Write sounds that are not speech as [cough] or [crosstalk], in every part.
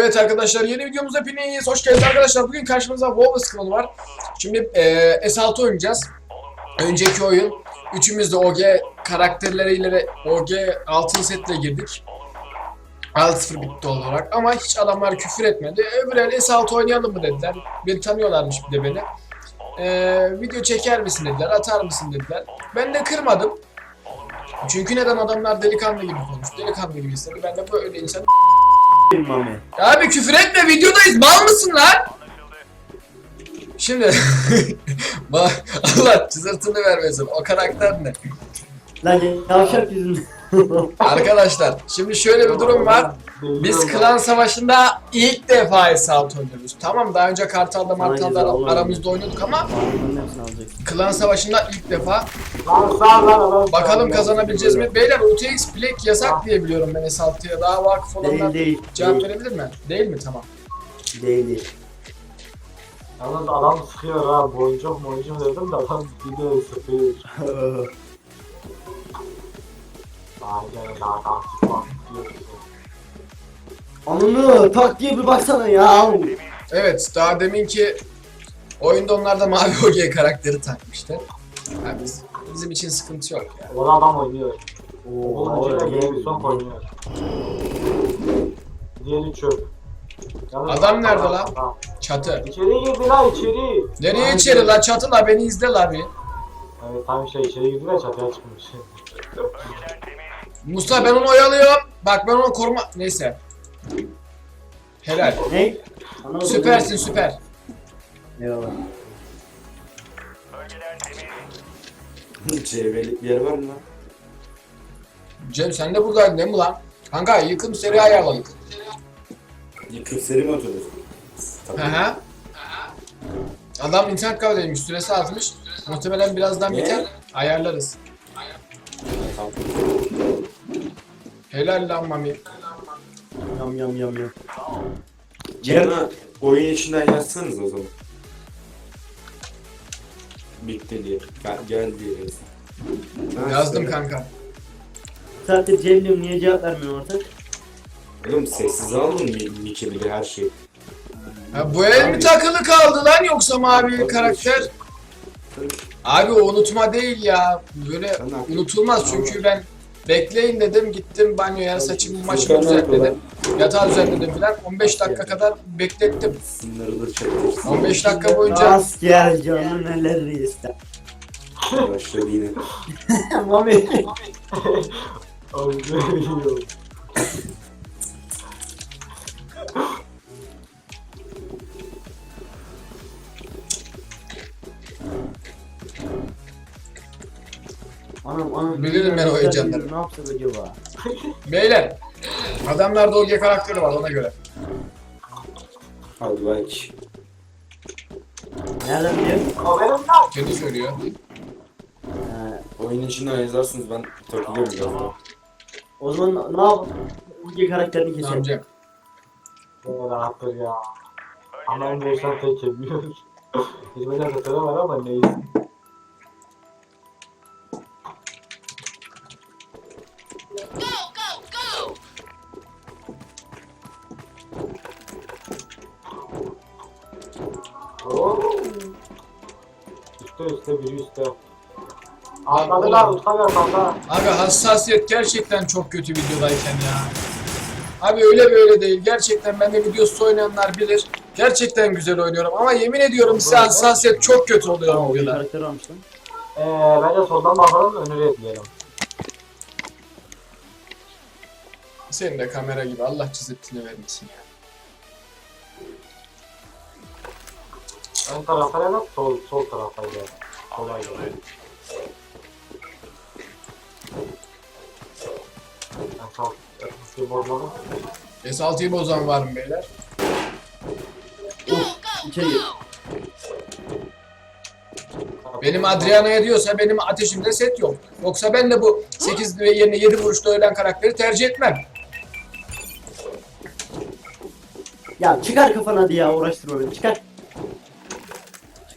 Evet arkadaşlar yeni videomuzda hepiniz hoş geldiniz arkadaşlar. Bugün karşımızda Wolves kanalı var. Şimdi e, S6 oynayacağız. Önceki oyun üçümüz de OG karakterleriyle OG altın setle girdik. 6-0 bitti olarak ama hiç adamlar küfür etmedi. Öbürleri S6 oynayalım mı dediler. Beni tanıyorlarmış bir de beni. E, video çeker misin dediler, atar mısın dediler. Ben de kırmadım. Çünkü neden adamlar delikanlı gibi konuş, delikanlı gibi istedi. Ben de böyle insan Mami. Abi küfür etme videodayız mal mısın lan? Şimdi [laughs] Allah cızırtını vermesin o karakter ne? Lan yavşak yüzünden. Arkadaşlar şimdi şöyle bir durum var. Biz klan savaşında ilk defa Esalt oynuyoruz. Tamam daha önce Kartal'da Martal'da aramızda oynuyorduk ama klan savaşında ilk defa bakalım kazanabileceğiz mi? Beyler UTX Black yasak diye biliyorum ben Esalt'ya. Daha vakıf olanlar Değil değil. cevap değil, verebilir mi? Değil mi? Tamam. değil değil. Yalnız adam sıkıyor ha. Boyuncuk boyuncuk dedim de adam gidiyor sıkıyor. [laughs] Ananı tak diye bir baksana ya. Evet, daha deminki oyunda onlar da mavi OG karakteri takmıştı. Yani biz, bizim için sıkıntı yok ya. O da adam oynuyor. Oo, Oğlum son oynuyor. Diğeri çöp. Yalnız Adam nerede lan? Çatı. İçeri girdi la içeri. Nereye Ay, içeri la çatı la beni izle la bir. Evet tam şey içeri girdi de çatıya çıkmış. [laughs] Mustafa ben onu oyalıyorum. Bak ben onu koruma... Neyse. Helal. Ne? Süpersin süper. Eyvallah. Çevrelik bir yer var mı lan? Cem sen de buradaydın değil mi lan? Kanka yıkım seri ayarladık. Yıkıp seri mi atıyoruz? Hı hı. Adam internet kafedeymiş süresi azmış. Muhtemelen birazdan Ne? biter. Ayarlarız. Tamam. Helal lan Mami. Yam yam yam yam. Cem'a oyun içinden yazsanız o zaman. Bitti diye. Gel, gel diye yaz. Ha, Yazdım kanka. Zaten Cem diyorum niye cevap vermiyor artık? Oğlum sessiz aldın mı Miki bile her şey. Ha, bu el mi takılı kaldı lan yoksa mavi Tabii, karakter? Tabii. Abi o unutma değil ya. Böyle unutulmaz çünkü ben bekleyin dedim gittim banyoya saçımı maçımı düzenledim. Yatağı düzenledim filan 15 dakika kadar beklettim. Sınırı da çaktırsın. 15 dakika boyunca Asker canı neler ister. Başladı yine. [laughs] Mami. [laughs] Oynuyor. Anam anam. Bilirim ben o heyecanları. Ne yapsak acaba? [laughs] beyler adamlarda OG karakteri var ona göre. Hadi bak. Nereden biliyorsun? O benim lan. Kendi söylüyor. Ee, Oyun içinden yazarsınız ben takılıyorum biraz daha. o zaman ne yap? Bu karakterini keselim. Amcam. Ne rahattır ya. Ama en baştan tek yapıyor. Hizmetler de sıra var ama neyse. Oo. Üstte üstte biri üstte. Atladılar usta. Abi hassasiyet gerçekten çok kötü videodayken ya. Abi öyle böyle değil. Gerçekten ben de videosu oynayanlar bilir. Gerçekten güzel oynuyorum ama yemin ediyorum size hassasiyet çok kötü oluyor Tamam, bu o videoda. karakter. Ee, bence soldan bakalım öneri etmeyelim. Senin de kamera gibi Allah çizitini vermesin ya. Ön tarafa ya da sol, sol tarafa gel. Kolay gel. Ben sol. Bozmadım. S6'yı bozan var mı beyler? İçeri gir. Benim Adriana'ya diyorsa benim ateşimde set yok. Yoksa ben de bu 8 ve yerine 7 vuruşta ölen karakteri tercih etmem. Ya çıkar kafana hadi ya uğraştırma beni çıkar.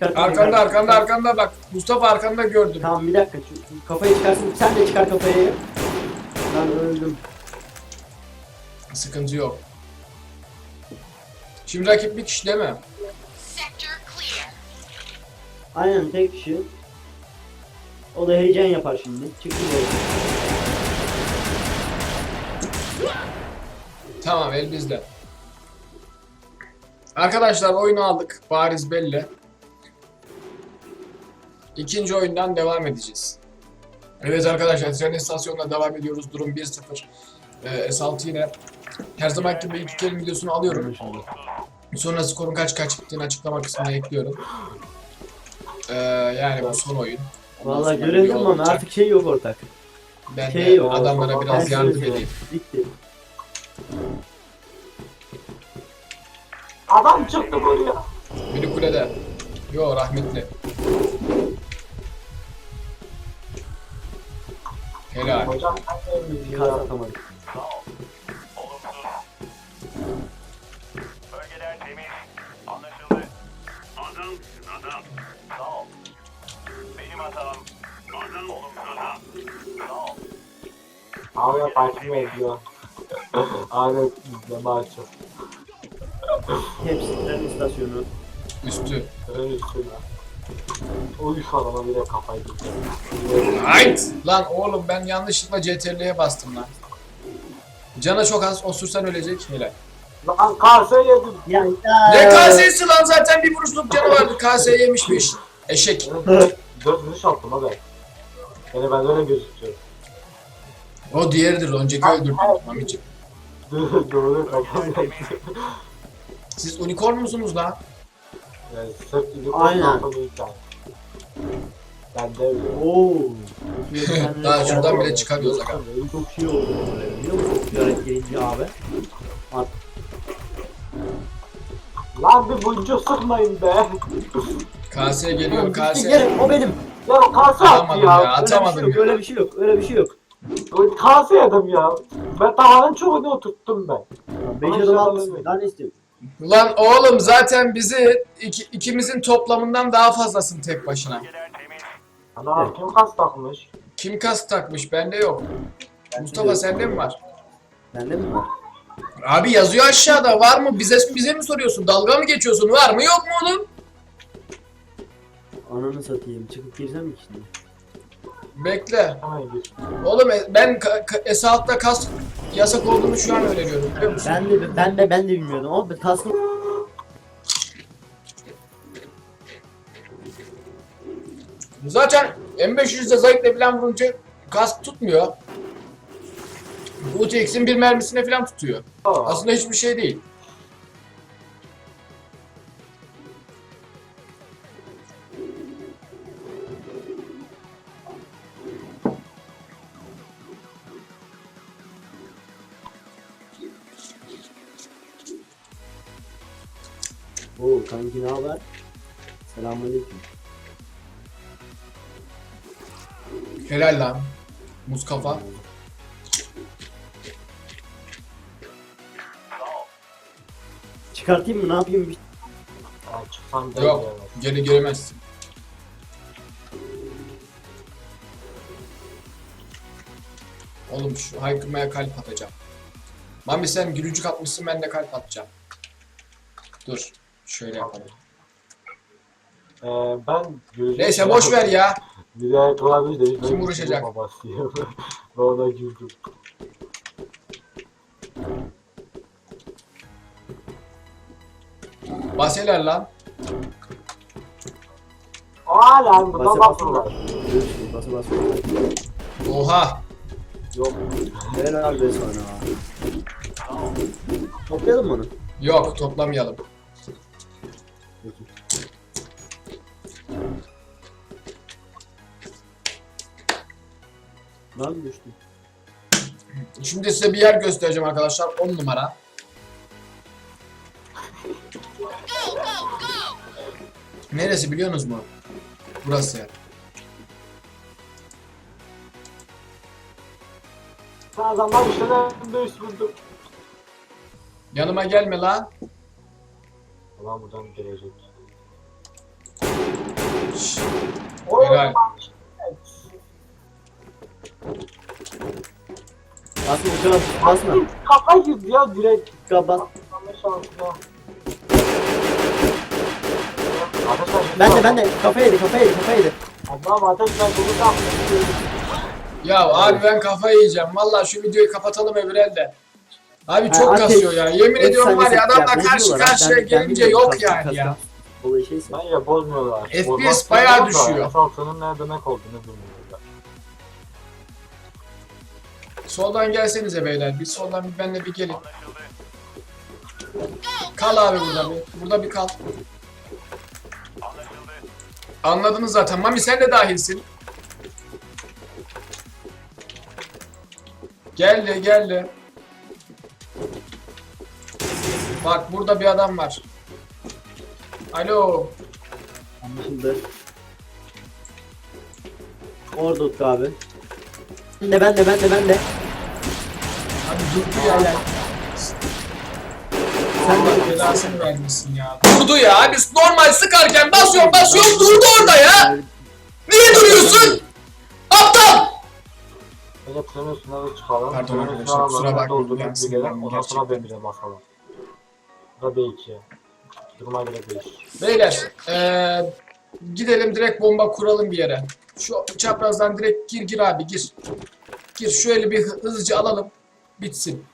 Çıkar Arkanda arkanda arkanda bak. Mustafa arkanda gördüm. Tamam bir dakika şu- kafayı çıkarsın sen de çıkar kafayı. Ben öldüm. Sıkıntı yok. Şimdi rakip bir kişi değil mi? Aynen tek kişi. O da heyecan yapar şimdi. Çıktı böyle. Tamam el bizde. Arkadaşlar oyunu aldık. Bariz belli. İkinci oyundan devam edeceğiz. Evet arkadaşlar tren istasyonuna devam ediyoruz. Durum 1-0. Ee, S6 yine her zaman gibi iki kelime videosunu alıyorum. Sonra skorun kaç kaç bittiğini açıklama kısmına ekliyorum. Ee, yani bu son oyun. Bir görelim ama artık şey yok ortak. Ben şey de yok. adamlara biraz Ben yardım edeyim. Bitti. Adam çıktı buraya. Biri kulede. Yo rahmetli. Helal. Hocam kaz atamadık. Bölgeler temiz. Anlaşıldı. Adamsın adam. Sağ ol. Benim hatam. Adam olumsuz adam. Sağ ol. Havaya takip ediyor. Aynen izleme açıyor. Hepsi tren istasyonu. Üstü. Tren üstüne. O üç adama bile kafayı gitti. Right. Lan oğlum ben yanlışlıkla CTRL'ye bastım lan. Cana çok az. Osursan ölecek. Helal. Lan kase yedim. Ya Ne ya. KS'si lan zaten bir vuruşluk canı vardı. KS yemişmiş. Eşek. Dört vuruş attım abi. Yani ben öyle gözüküyorum. O diğeridir. Önceki öldürdüm. Mami'ciğim. [laughs] Doğru. Siz unicorn musunuz lan? Yani Aynen. Ben de öyle. Oo. Daha şuradan bile çıkamıyoruz aga. Çok şey oldu biliyor musun? Gelince abi. At. Lan bir buncu sıkmayın be. KS geliyor. Gel o benim. Ya kase Atamadım ya. ya. Atamadım Öyle bir şey yok. Öyle bir şey yok. Öyle bir şey yok. Kase yedim ya. Ben tavanın çoğunu oturttum ben. Beş Ama adım şey atmışsın. yapamıyorum. Daha ne istiyorsun? Lan oğlum zaten bizi iki, ikimizin toplamından daha fazlasın tek başına. Ana kim kas takmış? Kim kas takmış? Bende yok. Mustafa sende mi var? Bende mi var? Abi yazıyor aşağıda. Var mı? Bize bize mi soruyorsun? Dalga mı geçiyorsun? Var mı yok mu oğlum? Ananı satayım. Çıkıp girsem mi şimdi? Bekle. Oğlum e- ben S6'da kas yasak olduğunu şu an öğreniyorum biliyor musun? Ben de ben de ben de bilmiyordum ama kaskım Zaten M500'de zayıfla falan vurunca kask tutmuyor. UTX'in bir mermisine falan tutuyor. Aa, Aslında hiçbir şey değil. Oo kanki ne haber? Selamünaleyküm. Helal lan. Muz kafa. Çıkartayım mı? Ne yapayım? Çıksam da Yok. Geri giremezsin. Oğlum şu haykırmaya kalp atacağım. Mami sen gülücük atmışsın ben de kalp atacağım. Dur. Şöyle yapalım. Ee, ben. Neyse boş ver ya. Bir de kılavuz değil. Kim uğraşacak? [laughs] Ben ona güldüm. Baseler lan. Aa lan basa. var. Görüşürüz. Basa basa. Oha. Yok. Helal be sana. Toplayalım mı onu? Yok toplamayalım. Lan mı düştü? Şimdi size bir yer göstereceğim arkadaşlar. 10 numara. Neresi biliyorsunuz mu? Burası. Ben de üst buldum. Yanıma gelme lan. Ulan buradan gelecek. Şşş, Helal. Basma uçağa basma. Kafa girdi ya direkt. Bas. Arkadaşlar Ben de ben de kafa yedi kafa yedi kafa yedi. Allah'ım ateş ben bunu da Ya abi ben kafayı yiyeceğim. Vallahi şu videoyu kapatalım öbür elde. Abi Ha, çok ateş- kasıyor ya. Yemin ediyorum var ya adamla karşı karşıya gelince bilmiyorum yok yani ya. kas- Olayı şeyse. Bence bozmuyorlar. FPS bayağı düşüyor. Esaltının ne demek olduğunu bilmiyorlar. Soldan gelsenize beyler. Bir soldan bir benle bir gelin. Kal abi burada bir. Burada bir kal. Anladınız zaten. Mami sen de dahilsin. Geldi geldi. Bak burada bir adam var. Alo. Anlaşıldı. Orada Utku abi. Ben de ben de ben de ben de. Durdu ya. Sen de belasını vermesin ya. Durdu ya. Biz normal sıkarken basıyorum basıyorum durdu orada ya. Niye duruyorsun? Aptal! Trenin üstüne de çıkalım. Pardon arkadaşlar, kusura bakmayın, ben sinirlendim Ondan sonra gerçekten. demire basalım. Bu da B2. Duruma göre değişir. Beyler eee, gidelim direkt bomba kuralım bir yere. Şu çaprazdan direkt gir gir abi gir. Gir şöyle bir hı- hızlıca alalım. Bitsin.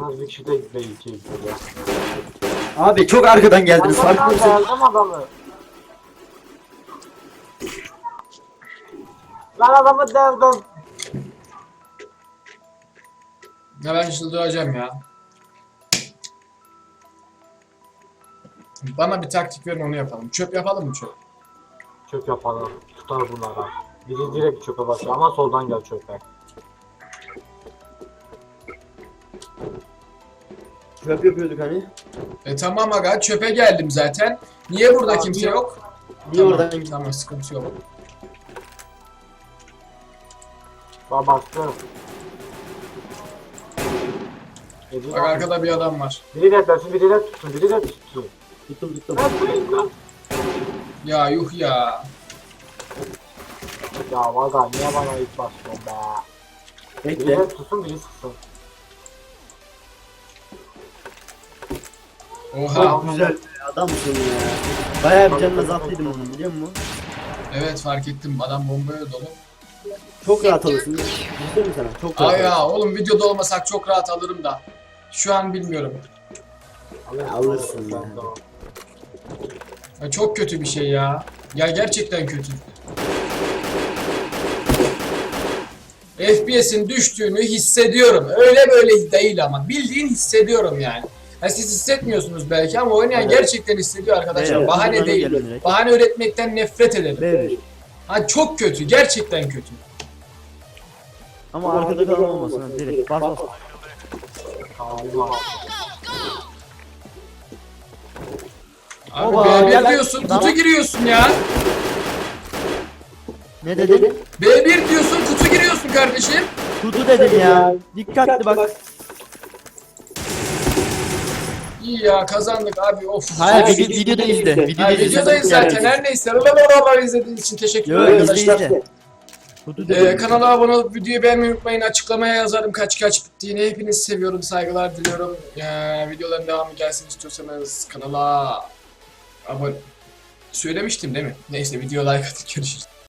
Yalnız bir kişi de B2'ye gidiyor. Abi çok arkadan geldiniz Arkadan mısın? geldim adamı. Lan adamı deldim. Ya ben çıldıracağım ya. Bana bir taktik verin onu yapalım. Çöp yapalım mı çöp? Çöp yapalım. Tutar bunlara. Biri direkt çöpe basıyor ama soldan gel çöpe. Çöp yapıyorduk hani. E tamam aga çöpe geldim zaten. Niye burada Abi kimse yok. yok? Niye tamam, oradan Tamam sıkıntı yok. Bak bastı. Biri Bak arkada bir adam var. Biri de versin, biri de tutsun, biri de tutsun. Tuttum tuttum. Ya yuh ya. Ya valla niye bana ilk basıyorsun be? Biri Bekle. de tutsun, biri sıksın. Oha. Çok güzel adamsın ya. Bayağı bir canına azalttıydım onu biliyor musun? Evet fark ettim. Adam bombaya dolu. Çok rahat alırsın. Mi sana? Çok rahat Ay alırsın. ya oğlum videoda olmasak çok rahat alırım da. Şu an bilmiyorum. Alırsın ya. Ya çok kötü bir şey ya. Ya gerçekten kötü. FPS'in düştüğünü hissediyorum. Öyle böyle değil ama. Bildiğin hissediyorum yani. Ha siz hissetmiyorsunuz belki ama oynayan gerçekten hissediyor arkadaşlar. Evet, Bahane değil. Bahane üretmekten nefret ederim. B1. Ha çok kötü. Gerçekten kötü. Ama arkada kalan olmasın. Direkt bas bas. Abi Oba, B1 gel lan. diyorsun, kutu Tamam. giriyorsun ya. Ne dedin? B1 diyorsun, kutu giriyorsun kardeşim. Kutu dedim ya. Dikkatli bak. İyi ya kazandık abi of. Hayır video, videoda izle. Ha, Videoda izle. videodayız zaten her neyse. Lalalala izlediğiniz için teşekkür Yo ederim izle arkadaşlar. izle. Ee, kanala abone olup videoyu beğenmeyi unutmayın. Açıklamaya yazarım kaç kaç bittiğini. Hepinizi seviyorum, saygılar diliyorum. Ee, videoların devamı gelsin istiyorsanız kanala abone... Söylemiştim değil mi? Neyse video like atın görüşürüz.